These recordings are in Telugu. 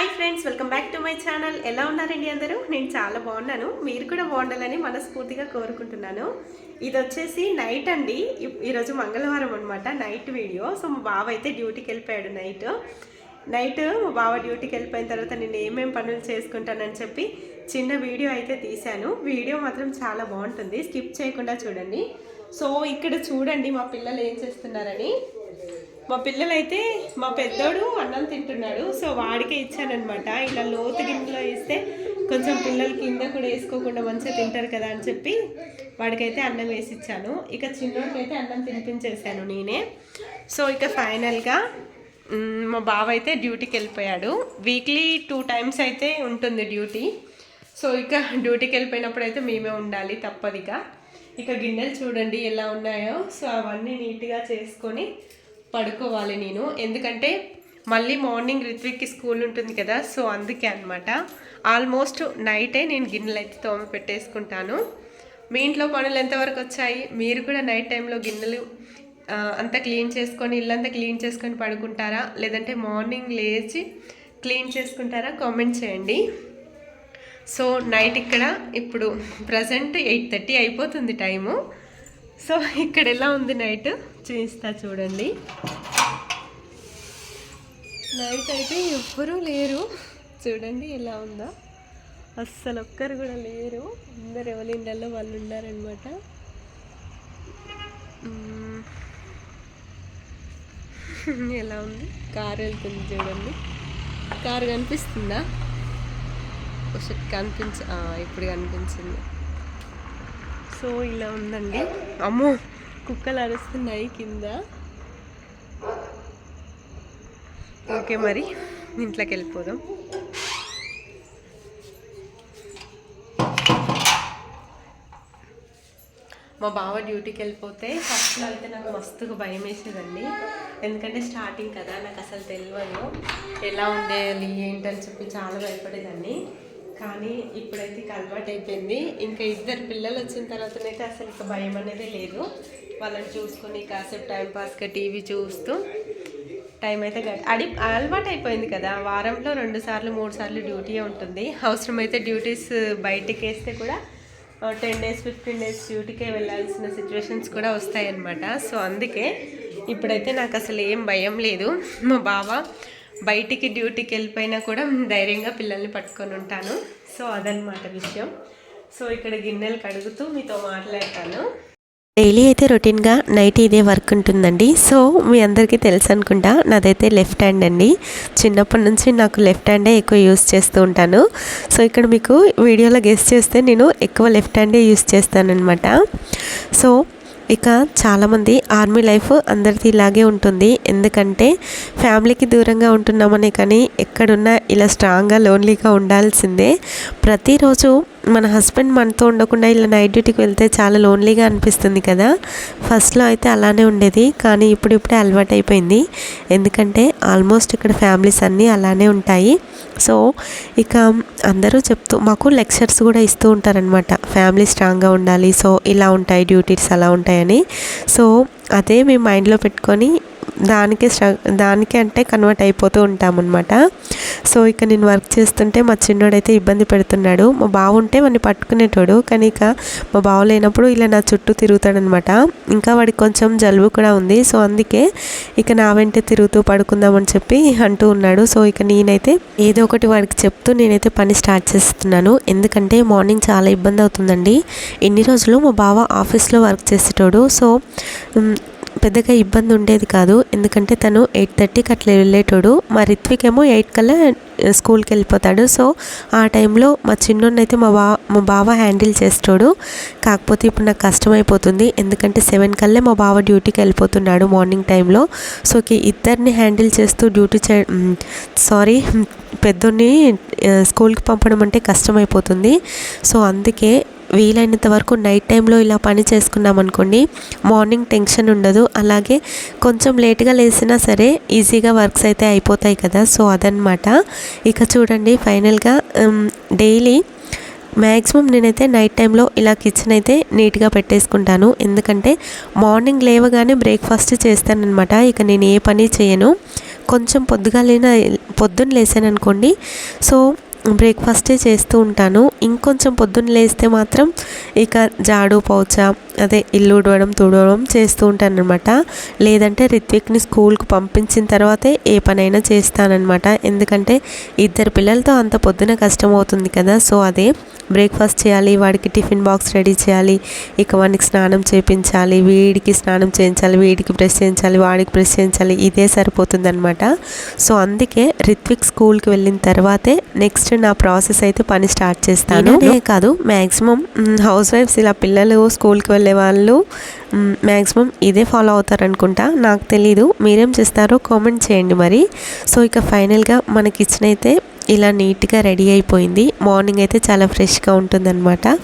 Hi friends welcome back to my channel. ఎలా ఉన్నారండి అందరూ? నేను చాలా బాగున్నాను. మీరు కూడా బాగుండాలని మనస్ఫూర్తిగా కోరుకుంటున్నాను. ఇది వచ్చేసి నైట్ అండి. ఈరోజు మంగళవారం అనమాట నైట్ వీడియో. సో మా బావ అయితే డ్యూటీకి వెళ్ళిపోయాడు నైట్. నైట్ మా బావ డ్యూటీకి వెళ్ళిపోయిన తర్వాత నేను ఏమేం పనులు చేసుకుంటానని చెప్పి చిన్న వీడియో అయితే తీశాను. వీడియో మాత్రం చాలా బాగుంటుంది. స్కిప్ చేయకుండా చూడండి. సో ఇక్కడ చూడండి మా పిల్లలు ఏం చేస్తున్నారని. మా పిల్లలైతే మా పెద్దోడు అన్నం తింటున్నాడు. సో వాడికే ఇచ్చానమాట ఇలా లోతు గిన్నెలో వేస్తే కొంచెం పిల్లలు కింద కూడా వేసుకోకుండా మంచిగా తింటారు కదా అని చెప్పి వాడికైతే అన్నం వేసి ఇచ్చాను. ఇక చిన్నోడికైతే అన్నం తినిపించేశాను నేనే. సో ఇక ఫైనల్గా మా బావ అయితే డ్యూటీకి వెళ్ళిపోయాడు. వీక్లీ టూ టైమ్స్ అయితే ఉంటుంది డ్యూటీ. సో ఇక డ్యూటీకి వెళ్ళిపోయినప్పుడు అయితే మేమే ఉండాలి తప్పదిగా ఇక గిన్నెలు చూడండి ఎలా ఉన్నాయో. సో అవన్నీ నీట్గా చేసుకొని పడుకోవాలి నేను. ఎందుకంటే మళ్ళీ మార్నింగ్ రిత్విక్కి స్కూల్ ఉంటుంది కదా సో అందుకే అనమాట ఆల్మోస్ట్ నైటే నేను గిన్నెలు అయితే తోమ పెట్టేసుకుంటాను. మీ ఇంట్లో పనులు ఎంతవరకు వచ్చాయి? మీరు కూడా నైట్ టైంలో గిన్నెలు అంతా క్లీన్ చేసుకొని ఇల్లంతా క్లీన్ చేసుకొని పడుకుంటారా? లేదంటే మార్నింగ్ లేచి క్లీన్ చేసుకుంటారా? కామెంట్ చేయండి. సో నైట్ ఇక్కడ ఇప్పుడు ప్రజెంట్ ఎయిట్ థర్టీ అయిపోతుంది టైము. సో ఇక్కడ ఎలా ఉంది నైట్? చూపిస్తా చూడండి. నైట్ అయితే ఎవ్వరూ లేరు. చూడండి ఎలా ఉందో? అస్సలు ఒక్కరు కూడా లేరు. అందరు ఎవరి వాళ్ళు ఉన్నారనమాట ఎలా ఉంది? కారు వెళ్తుంది చూడండి. కారు కనిపిస్తుందా? ఒకసారి కనిపించ ఇప్పుడు కనిపించింది. సో ఇలా ఉందండి. అమ్మో. కుక్కలు అరుస్తున్నాయి కింద. ఓకే మరి ఇంట్లోకి వెళ్ళిపోదాం. మా బావ డ్యూటీకి వెళ్ళిపోతే ఫస్ట్లో అయితే నాకు మస్తుగా భయం వేసేదండి. ఎందుకంటే స్టార్టింగ్ కదా నాకు అసలు తెలియదు ఎలా ఉండేయాలి ఏంటని చెప్పి చాలా భయపడేదాన్ని. కానీ ఇప్పుడైతే ఇక అలవాటు అయిపోయింది. ఇంకా ఇద్దరు పిల్లలు వచ్చిన తర్వాతనైతే అసలు ఇక భయం అనేది లేదు. వాళ్ళని చూసుకొని కాసేపు టైంపాస్గా టీవీ చూస్తూ టైం అయితే అడి అలవాటు అయిపోయింది కదా. వారంలో రెండు సార్లు మూడు సార్లు డ్యూటీ ఉంటుంది. అవసరమైతే డ్యూటీస్ బయటికి వేస్తే కూడా టెన్ డేస్ ఫిఫ్టీన్ డేస్ డ్యూటీకే వెళ్ళాల్సిన సిచ్యువేషన్స్ కూడా వస్తాయన్నమాట. సో అందుకే ఇప్పుడైతే నాకు అసలు ఏం భయం లేదు. మా బావ బయటికి డ్యూటీకి వెళ్ళిపోయినా కూడా ధైర్యంగా పిల్లల్ని పట్టుకొని ఉంటాను. సో అదనమాట విషయం. సో ఇక్కడ గిన్నెలు కడుగుతూ మీతో మాట్లాడతాను. డైలీ అయితే రొటీన్గా నైట్ ఇదే వర్క్ ఉంటుందండి. సో మీ అందరికీ తెలుసు అనుకుంటా నాదైతే లెఫ్ట్ హ్యాండ్ అండి. చిన్నప్పటి నుంచి నాకు లెఫ్ట్ హ్యాండే ఎక్కువ యూస్ చేస్తూ ఉంటాను. సో ఇక్కడ మీకు వీడియోలో గెస్ట్ చేస్తే నేను ఎక్కువ లెఫ్ట్ హ్యాండే యూస్ చేస్తానన్నమాట. సో ఇక చాలామంది ఆర్మీ లైఫ్ అందరిది ఇలాగే ఉంటుంది. ఎందుకంటే ఫ్యామిలీకి దూరంగా ఉంటున్నామనే కానీ ఎక్కడున్నా ఇలా స్ట్రాంగ్గా లోన్లీగా ఉండాల్సిందే. ప్రతిరోజు మన హస్బెండ్ మనతో ఉండకుండా ఇలా నైట్ డ్యూటీకి వెళ్తే చాలా లోన్లీగా అనిపిస్తుంది కదా. ఫస్ట్లో అయితే అలానే ఉండేది. కానీ ఇప్పుడు ఇప్పుడే అలవాటు అయిపోయింది. ఎందుకంటే ఆల్మోస్ట్ ఇక్కడ ఫ్యామిలీస్ అన్నీ అలానే ఉంటాయి. సో ఇక అందరూ చెప్తూ మాకు లెక్చర్స్ కూడా ఇస్తూ ఉంటారనమాట ఫ్యామిలీ స్ట్రాంగ్గా ఉండాలి. సో ఇలా ఉంటాయి డ్యూటీస్ అలా ఉంటాయని. సో అదే మేము మైండ్లో పెట్టుకొని దానికి దానికి అంటే కన్వర్ట్ అయిపోతూ ఉంటామన్నమాట. సో ఇక నేను వర్క్ చేస్తుంటే మా చిన్నోడైతే ఇబ్బంది పెడుతున్నాడు. మా బావుంటే వాడిని పట్టుకునేటోడు. కానీ ఇక మా బావ లేనప్పుడు ఇలా నా చుట్టూ తిరుగుతాడనమాట ఇంకా వాడికి కొంచెం జలుబు కూడా ఉంది. సో అందుకే ఇక నా వెంటే తిరుగుతూ పడుకుందామని చెప్పి అంటూ ఉన్నాడు. సో ఇక నేనైతే ఏదో ఒకటి వాడికి చెప్తూ నేనైతే పని స్టార్ట్ చేస్తున్నాను. ఎందుకంటే మార్నింగ్ చాలా ఇబ్బంది అవుతుందండి. ఎన్ని రోజులు మా బావ ఆఫీస్లో వర్క్ చేసేటోడు? సో పెద్దగా ఇబ్బంది ఉండేది కాదు. ఎందుకంటే తను ఎయిట్ థర్టీకి అట్లా వెళ్ళేటోడు. మా రిత్విక్ ఏమో ఎయిట్ కల్లా స్కూల్కి వెళ్ళిపోతాడు. సో ఆ టైంలో మా చిన్నోన్నైతే మా బా మా బావ హ్యాండిల్ చేస్తాడు కాకపోతే ఇప్పుడు నాకు కష్టమైపోతుంది. ఎందుకంటే సెవెన్ కల్లే మా బావ డ్యూటీకి వెళ్ళిపోతున్నాడు మార్నింగ్ టైంలో. సో ఇద్దరిని హ్యాండిల్ చేస్తూ డ్యూటీ చే సారీ పెద్దోడిని స్కూల్కి పంపడం అంటే కష్టమైపోతుంది. సో అందుకే వీలైనంత వరకు నైట్ టైంలో ఇలా పని చేసుకున్నాం అనుకోండి మార్నింగ్ టెన్షన్ ఉండదు. అలాగే కొంచెం లేట్గా లేసినా సరే ఈజీగా వర్క్స్ అయితే అయిపోతాయి కదా. సో అదనమాట ఇక చూడండి ఫైనల్గా డైలీ మ్యాక్సిమం నేనైతే నైట్ టైంలో ఇలా కిచెన్ అయితే నీట్గా పెట్టేసుకుంటాను. ఎందుకంటే మార్నింగ్ లేవగానే బ్రేక్ఫాస్ట్ చేస్తానన్నమాట. ఇక నేను ఏ పని చేయను. కొంచెం పొద్దుగా లేన పొద్దున్న లేసాను అనుకోండి. సో బ్రేక్ఫాస్టే చేస్తూ ఉంటాను. ఇంకొంచెం పొద్దున్న లేస్తే మాత్రం ఇక జాడు పౌచ అదే ఇల్లు ఉడవడం తుడవడం చేస్తూ ఉంటాను అనమాట లేదంటే రిత్విక్ని స్కూల్కి పంపించిన తర్వాతే ఏ పనైనా చేస్తానన్నమాట. ఎందుకంటే ఇద్దరు పిల్లలతో అంత పొద్దున కష్టం అవుతుంది కదా. సో అదే బ్రేక్ఫాస్ట్ చేయాలి వాడికి టిఫిన్ బాక్స్ రెడీ చేయాలి ఇక వాడికి స్నానం చేయించాలి వీడికి స్నానం చేయించాలి వీడికి బ్రష్ చేయించాలి వాడికి బ్రష్ చేయించాలి ఇదే సరిపోతుందన్నమాట. సో అందుకే రిత్విక్ స్కూల్కి వెళ్ళిన తర్వాతే నెక్స్ట్ నా ప్రాసెస్ అయితే పని స్టార్ట్ చేస్తాను. కాదు. మ్యాక్సిమం హౌస్ వైఫ్స్ ఇలా పిల్లలు స్కూల్కి వెళ్ళే వాళ్ళు మ్యాక్సిమం ఇదే ఫాలో అవుతారు అనుకుంటా నాకు తెలీదు. మీరేం చేస్తారో కామెంట్ చేయండి మరి. సో ఇక ఫైనల్గా మన కిచెన్ అయితే ఇలా నీట్గా రెడీ అయిపోయింది. మార్నింగ్ అయితే చాలా ఫ్రెష్గా ఉంటుందన్నమాట.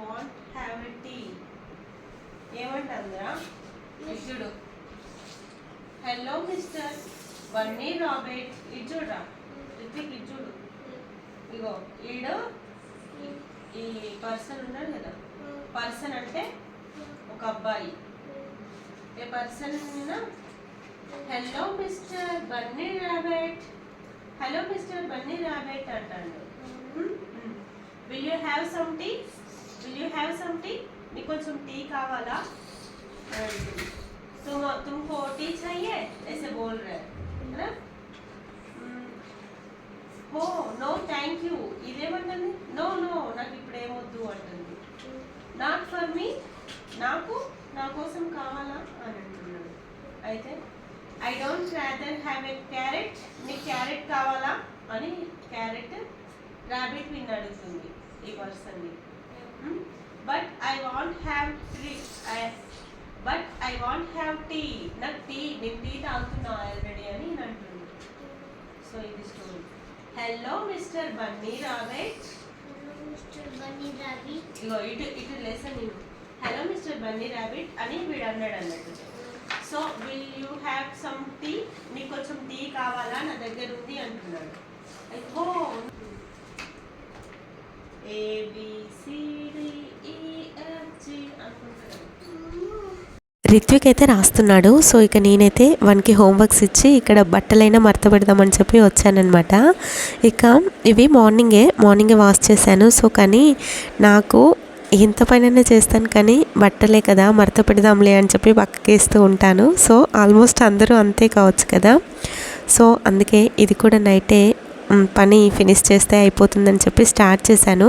Won't have a tea. ఏమంటుందిరా ఇచ్చుడు హలో మిస్టర్ బన్నీ రాబెట్. ఇచ్చుడురా రితిక్ ఇచ్చుడు ఇగో ఈడు ఈ పర్సన్ ఉన్నాడు కదా? పర్సన్ అంటే ఒక అబ్బాయి. A person hello mister bunny rabbit. Hello mister bunny rabbit అంటాడు. Will you have some tea will you have some tea నీకు కొంచెం టీ కావాలా तुम तुमको टी चाहिए ऐसे बोल रहे हैं है ना ఓ నో థ్యాంక్ యూ ఇదేమంటుంది నో నో నాకు ఇప్పుడు ఏమొద్దు అంటుంది నాట్ ఫర్ మీ నాకు నా కోసం కావాలా అని అంటున్నాడు అయితే I don't rather have a carrot నీకు క్యారెట్ కావాలా అని క్యారెట్ ర్యాబిట్ విన్ అడుగుతుంది ఈ పర్సన్ని but I want have tree but I want have tea నాకు టీ నేను టీ తాగుతున్నా ఆల్రెడీ అని నేను అంటుంది సో ఇది story hello mister bunny rabbit ఇగో ఇటు ఇటు లెసన్ నేను హలో మిస్టర్ బన్నీ ర్యాబిట్ అని వీడు అన్నాడు అన్నట్టు so will you have some tea నీకు కొంచెం టీ కావాలా నా దగ్గర ఉంది అంటున్నాడు ఓ ఏబిసిడిఈఎఫ్జి అనుకుంటున్నాడు రిత్విక్ అయితే రాస్తున్నాడు సో ఇక నేనైతే వానికి హోంవర్క్స్ ఇచ్చి ఇక్కడ బట్టలైనా మడత పెడదామని చెప్పి వచ్చానమాట ఇక ఇవి మార్నింగే మార్నింగే వాష్ చేశాను సో కానీ నాకు ఇంత పైన చేస్తాను కానీ బట్టలే కదా మడత పెడదాంలే అని చెప్పి పక్కకేస్తూ ఉంటాను. సో ఆల్మోస్ట్ అందరూ అంతే కావచ్చు కదా. సో అందుకే ఇది కూడా నైటే పని ఫినిష్ చేస్తే అయిపోతుందని చెప్పి స్టార్ట్ చేశాను.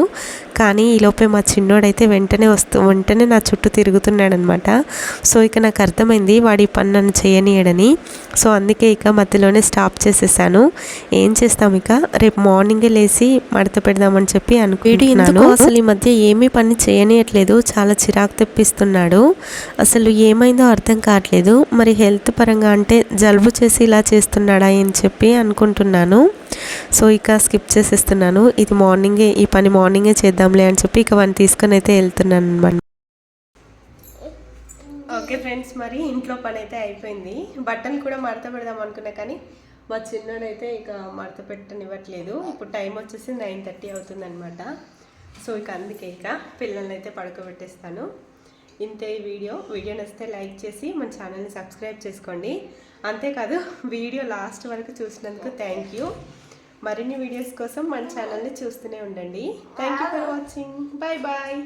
కానీ ఈలోపే మా చిన్నోడైతే వెంటనే వస్తూ వెంటనే నా చుట్టూ తిరుగుతున్నాడు అనమాట సో ఇక నాకు అర్థమైంది వాడి పని నన్ను చేయనీయడని. సో అందుకే ఇక మధ్యలోనే స్టాప్ చేసేసాను. ఏం చేస్తాం ఇక? రేపు మార్నింగే లేచి మడత పెడదామని చెప్పి అనుకుంటున్నాను. అసలు ఈ మధ్య ఏమీ పని చేయనీయట్లేదు చాలా చిరాకు తెప్పిస్తున్నాడు. అసలు ఏమైందో అర్థం కావట్లేదు. మరి హెల్త్ పరంగా అంటే జలుబు చేసి ఇలా చేస్తున్నాడా అని చెప్పి అనుకుంటున్నాను. సో ఇక స్కిప్ చేసేస్తున్నాను. ఇది మార్నింగే ఈ పని మార్నింగే చేద్దాంలే అని చెప్పి ఇక వన్ తీసుకొని అయితే వెళ్తున్నాను అనమాట ఓకే ఫ్రెండ్స్ మరి ఇంట్లో పని అయితే అయిపోయింది. బట్టలు కూడా మడత పెడదాం అనుకున్నా కానీ మా చిన్నోడైతే ఇక మడత పెట్టనివ్వట్లేదు. ఇప్పుడు టైం వచ్చేసి నైన్ థర్టీ అవుతుంది అనమాట సో ఇక అందుకే ఇక పిల్లల్ని అయితే పడుకోబెట్టేస్తాను. ఇంతే ఈ వీడియో. వీడియో నచ్చితే లైక్ చేసి మన ఛానల్ని సబ్స్క్రైబ్ చేసుకోండి. అంతేకాదు వీడియో లాస్ట్ వరకు చూసినందుకు థ్యాంక్ యూ. మరిన్ని వీడియోస్ కోసం మన ఛానల్ని చూస్తూనే ఉండండి. Thank you for watching bye bye